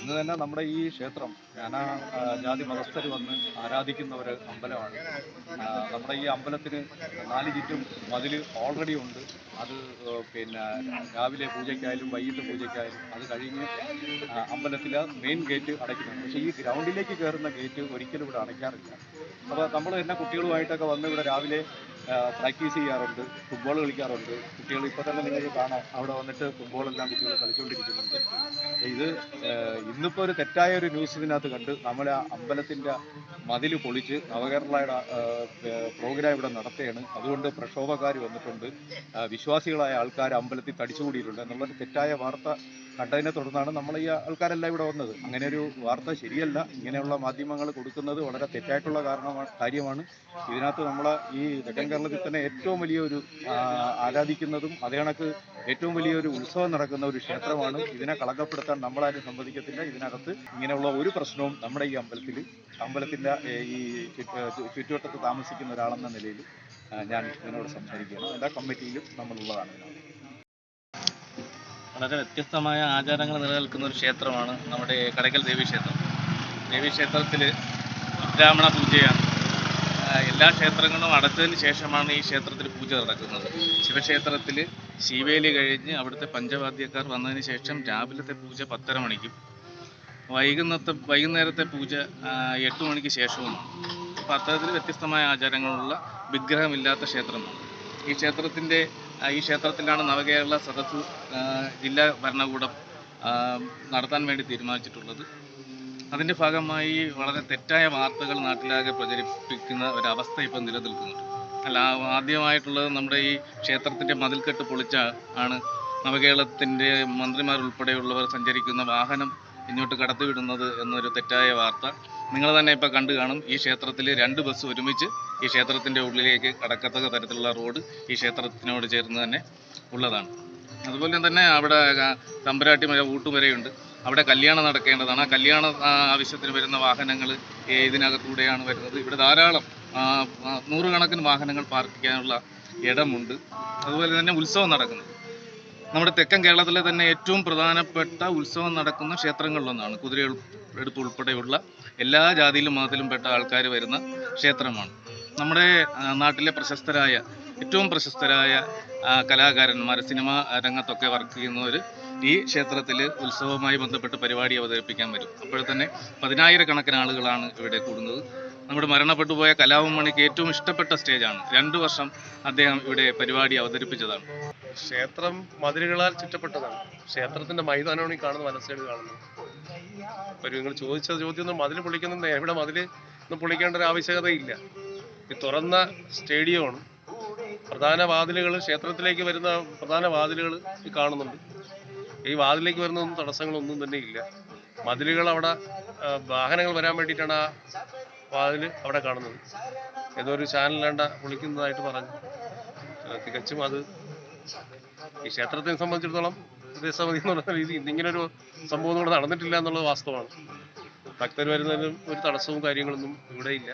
ഇന്ന് തന്നെ നമ്മുടെ ഈ ക്ഷേത്രം നാനാ ജാതി മതസ്ഥർ വന്ന് ആരാധിക്കുന്ന ഒരു അമ്പലമാണ് നമ്മുടെ ഈ അമ്പലത്തിന് നാല് ചുറ്റും മതിൽ ഓൾറെഡി ഉണ്ട്. അത് പിന്നെ രാവിലെ പൂജയ്ക്കായാലും വൈകിട്ട് പൂജയ്ക്കായാലും അത് കഴിഞ്ഞ് അമ്പലത്തിലെ മെയിൻ ഗേറ്റ് അടയ്ക്കുന്നുണ്ട്. പക്ഷേ ഈ ഗ്രൗണ്ടിലേക്ക് കയറുന്ന ഗേറ്റ് ഒരിക്കലും ഇവിടെ അടയ്ക്കാറില്ല. അപ്പോൾ നമ്മൾ തന്നെ കുട്ടികളുമായിട്ടൊക്കെ വന്ന് ഇവിടെ രാവിലെ പ്രാക്ടീസ് ചെയ്യാറുണ്ട് ഫുട്ബോൾ കളിക്കാറുണ്ട്. കുട്ടികൾ ഇപ്പോൾ തന്നെ നിങ്ങൾക്ക് കാണാം അവിടെ വന്നിട്ട് ഫുട്ബോളെല്ലാം കുട്ടികൾ കളിച്ചുകൊണ്ടിരിക്കുന്നുണ്ട് ഇത് ഇന്നിപ്പോ ഒരു തെറ്റായ ഒരു ന്യൂസ് ഇതിനകത്ത് കണ്ട് നമ്മളെ ആ അമ്പലത്തിന്റെ മതിൽ പൊളിച്ച് നവകേരളയുടെ പ്രോഗ്രാം ഇവിടെ നടത്തുകയാണ്. അതുകൊണ്ട് പ്രക്ഷോഭക്കാർ വന്നിട്ടുണ്ട്. വിശ്വാസികളായ ആൾക്കാർ അമ്പലത്തിൽ തടിച്ചുകൂടിയിട്ടുണ്ട്. എന്നുള്ളൊരു തെറ്റായ വാർത്ത കണ്ടതിനെ തുടർന്നാണ് നമ്മൾ ഈ ആൾക്കാരെല്ലാം ഇവിടെ വന്നത്. അങ്ങനെ ഒരു വാർത്ത ശരിയല്ല. ഇങ്ങനെയുള്ള മാധ്യമങ്ങൾ കൊടുക്കുന്നത് വളരെ തെറ്റായിട്ടുള്ള കാരണമാണ് കാര്യമാണ്. ഇതിനകത്ത് നമ്മളെ ഈ തെക്കൻ കേരളത്തിൽ തന്നെ ഏറ്റവും വലിയൊരു ഒരു ആരാധിക്കുന്നതും അതേ കണക്ക് ഏറ്റവും വലിയൊരു ഉത്സവം നടക്കുന്ന ഒരു ക്ഷേത്രമാണ്. ഇതിനെ കളങ്കപ്പെടുത്താൻ നമ്മളാരും സമ്മതിക്കത്തില്ല. ഇതിനകത്ത് ഇങ്ങനെയുള്ള ഒരു പ്രശ്നവും നമ്മുടെ ഈ അമ്പലത്തിൽ അമ്പലത്തിന്റെ ഈ ചുറ്റ് ചുറ്റുവട്ടത്ത് താമസിക്കുന്ന ഒരാളെന്ന നിലയിൽ ഞാൻ ഇതിനോട് സംസാരിക്കുകയാണ് എല്ലാ കമ്മിറ്റിയിലും നമ്മളുള്ളതാണ്. വളരെ വ്യത്യസ്തമായ ആചാരങ്ങൾ നിലനിൽക്കുന്ന ഒരു ക്ഷേത്രമാണ് നമ്മുടെ കടയ്ക്കൽ ദേവീക്ഷേത്രം ദേവീക്ഷേത്രത്തിൽ ബ്രാഹ്മണ പൂജയാണ്. എല്ലാ ക്ഷേത്രങ്ങളും അടച്ചതിന് ശേഷമാണ് ഈ ക്ഷേത്രത്തിൽ പൂജ നടക്കുന്നത്. ശിവക്ഷേത്രത്തിൽ ശിവേലി കഴിഞ്ഞ് അവിടുത്തെ പഞ്ചവാദ്യക്കാർ വന്നതിന് ശേഷം രാവിലത്തെ പൂജ പത്തര മണിക്കും വൈകുന്നത്തെ വൈകുന്നേരത്തെ പൂജ എട്ട് മണിക്ക് ശേഷവുമാണ് അപ്പോൾ അത്തരത്തിൽ വ്യത്യസ്തമായ ആചാരങ്ങളുള്ള വിഗ്രഹമില്ലാത്ത ക്ഷേത്രമാണ്. ഈ ക്ഷേത്രത്തിന്റെ ഈ ക്ഷേത്രത്തിലാണ് നവകേരള സദസ് ജില്ലാ ഭരണകൂടം നടത്താൻ വേണ്ടി തീരുമാനിച്ചിട്ടുള്ളത്. അതിന്റെ ഭാഗമായി വളരെ തെറ്റായ വാർത്തകൾ നാട്ടിലാകെ പ്രചരിപ്പിക്കുന്ന ഒരവസ്ഥ ഇപ്പം നിലനിൽക്കുന്നുണ്ട്. അല്ല ആദ്യമായിട്ടുള്ളത് നമ്മുടെ ഈ ക്ഷേത്രത്തിന്റെ മതിൽക്കെട്ട് പൊളിച്ച ആണ് നവകേരളത്തിന്റെ മന്ത്രിമാരുൾപ്പെടെയുള്ളവർ സഞ്ചരിക്കുന്ന വാഹനം ഇങ്ങോട്ട് കടത്തിവിടുന്നത് എന്നൊരു തെറ്റായ വാർത്ത. നിങ്ങൾ തന്നെ ഇപ്പോൾ കണ്ടു കാണും ഈ ക്ഷേത്രത്തിൽ രണ്ട് ബസ് ഒരുമിച്ച് ഈ ക്ഷേത്രത്തിന്റെ ഉള്ളിലേക്ക് കടക്കത്തക്ക തരത്തിലുള്ള റോഡ് ഈ ക്ഷേത്രത്തിനോട് ചേർന്ന് തന്നെ ഉള്ളതാണ്. അതുപോലെ തന്നെ അവിടെ തമ്പരാട്ടി മല ഊട്ടുമരയുണ്ട് അവിടെ കല്യാണം നടക്കേണ്ടതാണ്. ആ കല്യാണ ആവശ്യത്തിന് വരുന്ന വാഹനങ്ങൾ ഇതിനകത്തൂടെയാണ് വരുന്നത്. ഇവിടെ ധാരാളം നൂറുകണക്കിന് വാഹനങ്ങൾ പാർക്ക് ചെയ്യാനുള്ള ഇടമുണ്ട്. അതുപോലെ തന്നെ ഉത്സവം നടക്കുന്നു നമ്മുടെ തെക്കൻ കേരളത്തിലെ തന്നെ ഏറ്റവും പ്രധാനപ്പെട്ട ഉത്സവം നടക്കുന്ന ക്ഷേത്രങ്ങളിലൊന്നാണ്. കുതിരയെടുപ്പ് ഉൾപ്പെടെയുള്ള എല്ലാ ജാതിയിലും മതത്തിലും പെട്ട ആൾക്കാർ വരുന്ന ക്ഷേത്രമാണ്. നമ്മുടെ നാട്ടിലെ പ്രശസ്തരായ ഏറ്റവും പ്രശസ്തരായ കലാകാരന്മാർ സിനിമ രംഗത്തൊക്കെ വർക്ക് ചെയ്യുന്നവർ ഈ ക്ഷേത്രത്തിൽ ഉത്സവവുമായി ബന്ധപ്പെട്ട് പരിപാടി അവതരിപ്പിക്കാൻ വരും. അപ്പോൾ തന്നെ പതിനായിരക്കണക്കിന് ആളുകളാണ് ഇവിടെ കൂടുന്നത്. നമ്മുടെ മരണപ്പെട്ടു പോയ കലാവും മണിക്ക് ഏറ്റവും ഇഷ്ടപ്പെട്ട സ്റ്റേജാണ്. രണ്ടു വർഷം അദ്ദേഹം ഇവിടെ പരിപാടി അവതരിപ്പിച്ചതാണ്. ക്ഷേത്രം മതിലുകളാൽ ചുറ്റപ്പെട്ടതാണ്. ക്ഷേത്രത്തിന്റെ മൈതാനമാണ് ഈ കാണുന്ന വലസൈഡ് കാണുന്നത്. അപ്പൊ നിങ്ങൾ ചോദിച്ച ചോദ്യം മതിൽ പൊളിക്കുന്ന എവിടെ മതിൽ ഒന്നും പൊളിക്കേണ്ട ഒരു ആവശ്യകതയില്ല. ഈ തുറന്ന സ്റ്റേഡിയമാണ്. പ്രധാന വാതിലുകൾ ക്ഷേത്രത്തിലേക്ക് വരുന്ന പ്രധാന വാതിലുകൾ ഈ കാണുന്നുണ്ട്. ഈ വാതിലേക്ക് വരുന്ന ഒന്നും തടസ്സങ്ങളൊന്നും തന്നെ ഇല്ല. മതിലുകൾ അവിടെ വാഹനങ്ങൾ വരാൻ വേണ്ടിയിട്ടാണ് ആ വാതിൽ അവിടെ കാണുന്നത്. ഏതോ ഒരു ചാനലാണ്ട പൊളിക്കുന്നതായിട്ട് പറഞ്ഞു. തികച്ചും അത് ഈ ക്ഷേത്രത്തെ സംബന്ധിച്ചിടത്തോളം ദേശസമിതി എന്ന് പറയുന്ന രീതി ഇന്നിങ്ങനൊരു സംഭവം ഇവിടെ നടന്നിട്ടില്ല എന്നുള്ളത് വാസ്തവമാണ്. ഭക്തർ വരുന്നതിനും ഒരു തടസ്സവും കാര്യങ്ങളൊന്നും ഇവിടെ ഇല്ല